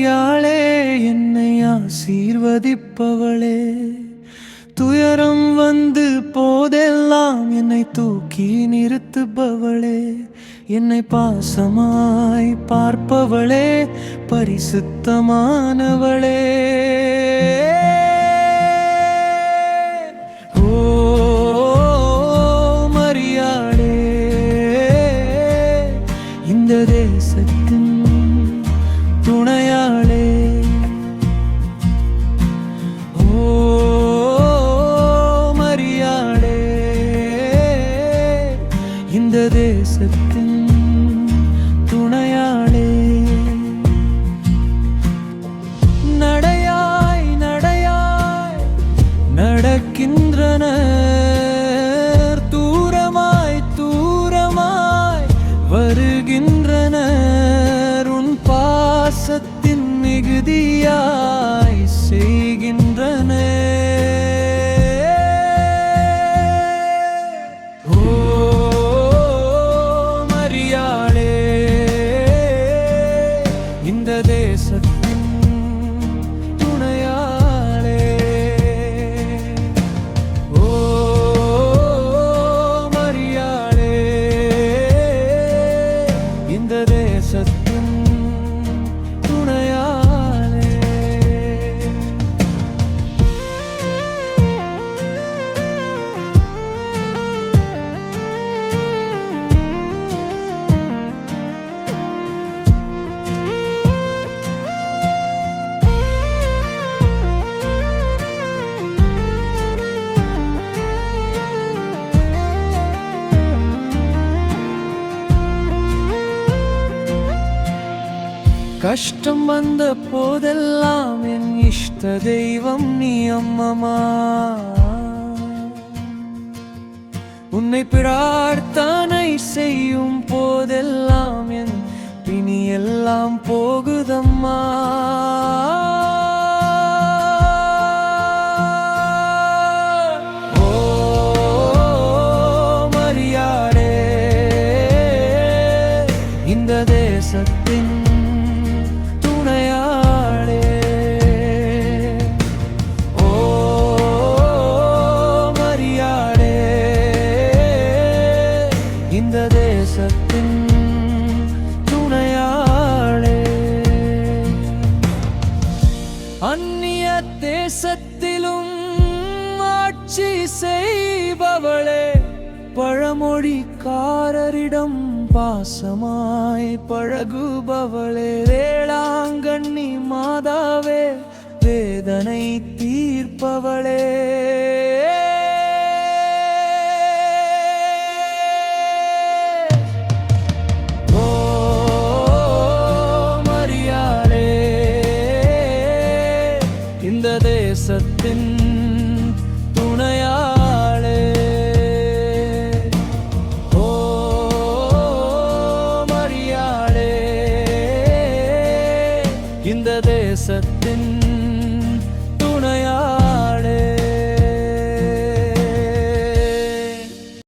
ஆசியாளே என்னை ஆசீர்வதிப்பவளே. துயரம் வந்து போதெல்லாம் என்னை தூக்கி நிறுத்துபவளே. என்னை பாசமாய் பார்ப்பவளே பரிசுத்தமானவளே. തീരദേശത്തിൻ തുണയാളെ. നടയായി നടയായി നടക്കിന്ദ്രന ദൂരമായി ദൂരമായി വരുകിന്ദ്രന പാസത്തിൻ മികുതിയായി இந்த தேசத்தின் துணையாளே. ஓ மரியாளே. இந்த தேசத்தின் துணையாளே. கஷ்டம் வந்த போதெல்லாம் என் இஷ்ட தெய்வம் நீ அம்மமா உன்னை பிரார்த்தனை செய்யும் போதெல்லாம் என் பிணி எல்லாம் போகுதம்மா. ஓ இந்த தேசத்தின் தேசத்தின் துணையாளே. அந்நிய தேசத்திலும் ஆட்சி செய்பவளே பழமொழிக்காரரிடம் பாசமாய் பழகுபவளே. வேளாங்கண்ணி மாதாவே வேதனை தீர்ப்பவளே. இந்த தேசத்தின் துணையாளே. ஓ மரியாளே. இந்த தேசத்தின்